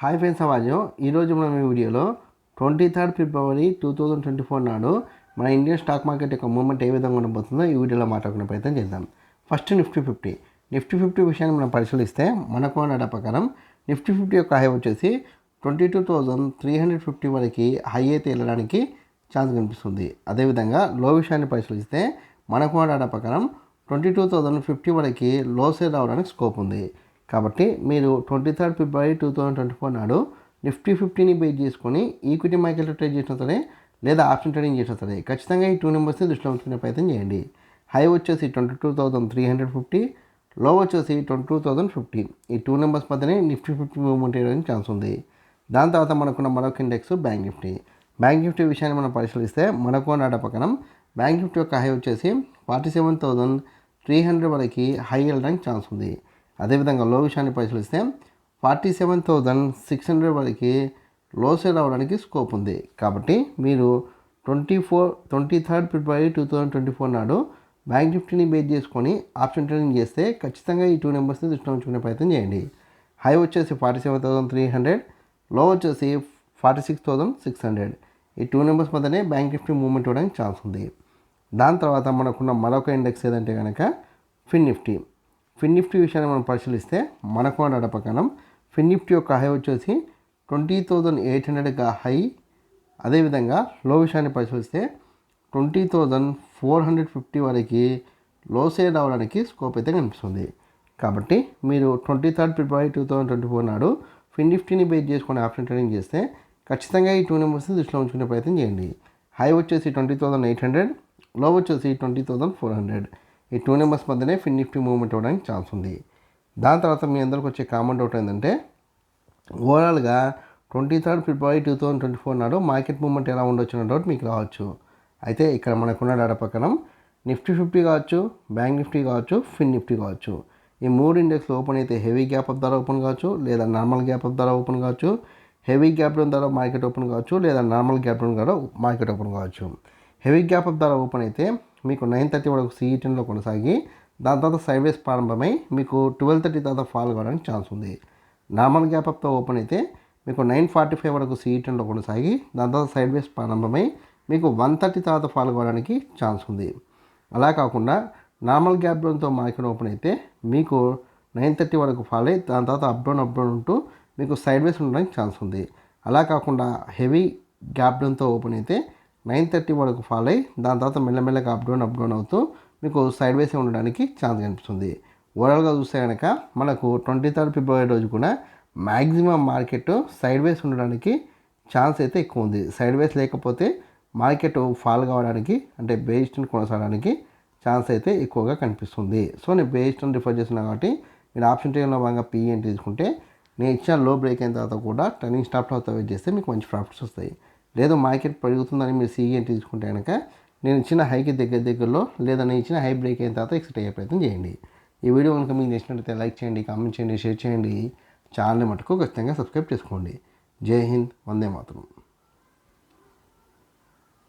Hi friends సమాజం ఈరోజు మనం ఈ వీడియోలో twenty third February two thousand twenty four నాడు మన ఇండియన్ స్టాక్ మార్కెట్ యొక్క మూమెంట్ ఏ విధంగా ఉండబోతుందో ఈ వీడియోలో మాట్లాడుకునే ప్రయత్నం చేద్దాం. First Nifty fifty Nifty fifty విషయాన్ని మనం పరిశీలిస్తే మనకు డేటా ప్రకారం నిఫ్టీ ఫిఫ్టీ యొక్క హై వచ్చేసి twenty two thousand three hundred fifty వరకు హై అయితే వెళ్ళడానికి ఛాన్స్ కనిపిస్తుంది. అదేవిధంగా లో విషయాన్ని పరిశీలిస్తే మనకు డేటా ప్రకారం ట్వంటీ టూ థౌజండ్ ఫిఫ్టీ వరకు లో సేల్ రావడానికి స్కోప్ ఉంది. కాబట్టి మీరు twenty third February two thousand twenty four నాడు నిఫ్టీ ఫిఫ్టీని బేస్ చేసుకొని ఈక్విటీ మార్కెట్లో ట్రేడ్ చేసిన సరే లేదా ఆప్షన్ ట్రేడింగ్ చేసిన సరే ఖచ్చితంగా ఈ టూ నెంబర్స్ని దృష్టిలో ఉంచుకునే ప్రయత్నం చేయండి. హై వచ్చేసి twenty two thousand three hundred fifty low వచ్చేసి ట్వంటీ టూ థౌజండ్ ఫిఫ్టీ ఈ టూ నెంబర్స్ మధ్యనే నిఫ్టీ ఫిఫ్టీ మూవ్మెంట్ చేయడానికి ఛాన్స్ ఉంది. దాని తర్వాత మనకున్న మరొక index bank Nifty bank Nifty విషయాన్ని మనం పరిశీలిస్తే మనకు నాట పక్కన బ్యాంక్ నిఫ్టీ యొక్క హై వచ్చేసి forty seven thousand three hundred వరకు హై వెళ్ళడానికి ఛాన్స్ ఉంది. అదేవిధంగా లో విషయాన్ని పరిశీలిస్తే forty seven thousand six hundred వరకు లో సేల్ అవ్వడానికి స్కోప్ ఉంది. కాబట్టి మీరు twenty four twenty third February two thousand twenty four నాడు బ్యాంక్ నిఫ్టీని బేస్ చేసుకొని ఆప్షన్ ట్రేడింగ్ చేస్తే ఖచ్చితంగా ఈ టూ నెంబర్స్ని దృష్టిలో ఉంచుకునే ప్రయత్నం చేయండి. హై వచ్చేసి ఫార్టీ సెవెన్ థౌసండ్ త్రీ హండ్రెడ్లో వచ్చేసి forty six thousand six hundred. ఈ టూ నెంబర్స్ మధ్యనే బ్యాంక్ నిఫ్టీ మూవ్మెంట్ ఇవ్వడానికి ఛాన్స్ ఉంది. దాని తర్వాత మనకున్న మరొక ఇండెక్స్ ఏదంటే కనుక ఫిన్ నిఫ్టీ. ఫిన్ నిఫ్టీ విషయాన్ని మనం పరిశీలిస్తే మనకు డేటా ప్రకారం ఫిన్ నిఫ్టీ యొక్క హై వచ్చేసి ట్వంటీ థౌజండ్ ఎయిట్ హండ్రెడ్గా హై. అదేవిధంగా లో విషయాన్ని పరిశీలిస్తే twenty thousand four hundred fifty వరకు లో సేల్ అవడానికి స్కోప్ అయితే కనిపిస్తుంది. కాబట్టి మీరు twenty third February two thousand twenty four నాడు ఫిన్ నిఫ్టీని బేస్ చేసుకొని ఆప్షన్ ట్రేడింగ్ చేస్తే ఖచ్చితంగా ఈ టూ నెంబర్స్ని దృష్టిలో ఉంచుకునే ప్రయత్నం చేయండి. హై వచ్చేసి ట్వంటీ థౌసండ్ ఎయిట్ హండ్రెడ్లో వచ్చేసి ట్వంటీ థౌసండ్ ఫోర్ హండ్రెడ్. ఈ టూ నెంబర్స్ మధ్యనే ఫిన్ నిఫ్టీ మూవ్మెంట్ అవ్వడానికి ఛాన్స్ ఉంది. దాని తర్వాత మీ అందరికి వచ్చే కామన్ డౌట్ ఏంటంటే ఓవరాల్గా twenty third February two thousand twenty four నాడు మార్కెట్ మూవ్మెంట్ ఎలా ఉండొచ్చు అన్న డౌట్ మీకు రావచ్చు. అయితే ఇక్కడ మనకున్న డేటా ప్రకారం నిఫ్టీ ఫిఫ్టీ కావచ్చు బ్యాంక్ నిఫ్టీ కావచ్చు ఫిన్ నిఫ్టీ కావచ్చు. ఈ మూడు ఇండెక్స్లు ఓపెన్ అయితే హెవీ గ్యాప్ అప్ ద్వారా ఓపెన్ కావచ్చు లేదా నార్మల్ గ్యాప్ అప్ ద్వారా ఓపెన్ కావచ్చు హెవీ గ్యాప్ డౌన్ ద్వారా మార్కెట్ ఓపెన్ కావచ్చు లేదా నార్మల్ గ్యాప్ డౌన్ ద్వారా మార్కెట్ ఓపెన్ కావచ్చు. హెవీ గ్యాప్ అప్ ద్వారా ఓపెన్ అయితే మీకు నైన్ థర్టీ వరకు సిఈ టెన్లో కొనసాగి దాని తర్వాత సైడ్వేస్ ప్రారంభమై మీకు ట్వెల్వ్ థర్టీ తర్వాత ఫాల్ కావడానికి ఛాన్స్ ఉంది. నార్మల్ గ్యాప్ అప్తో ఓపెన్ అయితే మీకు నైన్ ఫార్టీ ఫైవ్ వరకు సిఈ టెన్లో కొనసాగి దాని తర్వాత సైడ్వేస్ ప్రారంభమై మీకు వన్ థర్టీ తర్వాత ఫాల్ కావడానికి ఛాన్స్ ఉంది. అలా కాకుండా నార్మల్ గ్యాప్ డౌన్తో మార్కెట్ ఓపెన్ అయితే మీకు నైన్ థర్టీ వరకు ఫాల్ అయ్యి దాని తర్వాత అప్ డౌన్ అప్ డౌన్ ఉంటూ మీకు సైడ్వేస్ ఉండడానికి ఛాన్స్ ఉంది. అలా కాకుండా హెవీ గ్యాప్ డౌన్తో ఓపెన్ అయితే నైన్ థర్టీ వరకు ఫాలో అయ్యి దాని తర్వాత మెల్లమెల్లగా అప్ డౌన్ అప్ డౌన్ అవుతూ మీకు సైడ్ వేసే ఉండడానికి ఛాన్స్ కనిపిస్తుంది. ఓవరాల్గా చూస్తే కనుక మనకు ట్వంటీ థర్డ్ ఫిబ్రవరి రోజు కూడా మ్యాక్సిమం మార్కెట్ సైడ్ వేస్ ఉండడానికి ఛాన్స్ అయితే ఎక్కువ ఉంది. సైడ్ వేస్ లేకపోతే మార్కెట్ ఫాల్ కావడానికి అంటే బేస్డ్ని కొనసాగడానికి ఛాన్స్ అయితే ఎక్కువగా కనిపిస్తుంది. సో నేను బేస్డ్ని రిఫర్ చేస్తున్నా కాబట్టి మీరు ఆప్షన్ ట్రేడ్లో భాగంగా పిఎన్ తీసుకుంటే నేను ఇచ్చిన లో బ్రేక్ అయిన తర్వాత కూడా టర్నింగ్ స్టాప్లో వెయిట్ చేస్తే మీకు మంచి ప్రాఫిట్స్ వస్తాయి. లేదు మార్కెట్ పెరుగుతుందని మీరు సీఎన్ తీసుకుంటే కనుక నేను ఇచ్చిన హైకి దగ్గర దగ్గరలో లేదా నేను ఇచ్చిన హై బ్రేక్ అయిన తర్వాత ఎక్సిట్ అయ్యే ప్రయత్నం చేయండి. ఈ వీడియో కనుక మీకు నచ్చినట్లయితే లైక్ చేయండి కామెంట్ చేయండి షేర్ చేయండి. ఛానల్ మటుకు ఖచ్చితంగా సబ్స్క్రైబ్ చేసుకోండి. జై హింద్ వందే మాత్రం.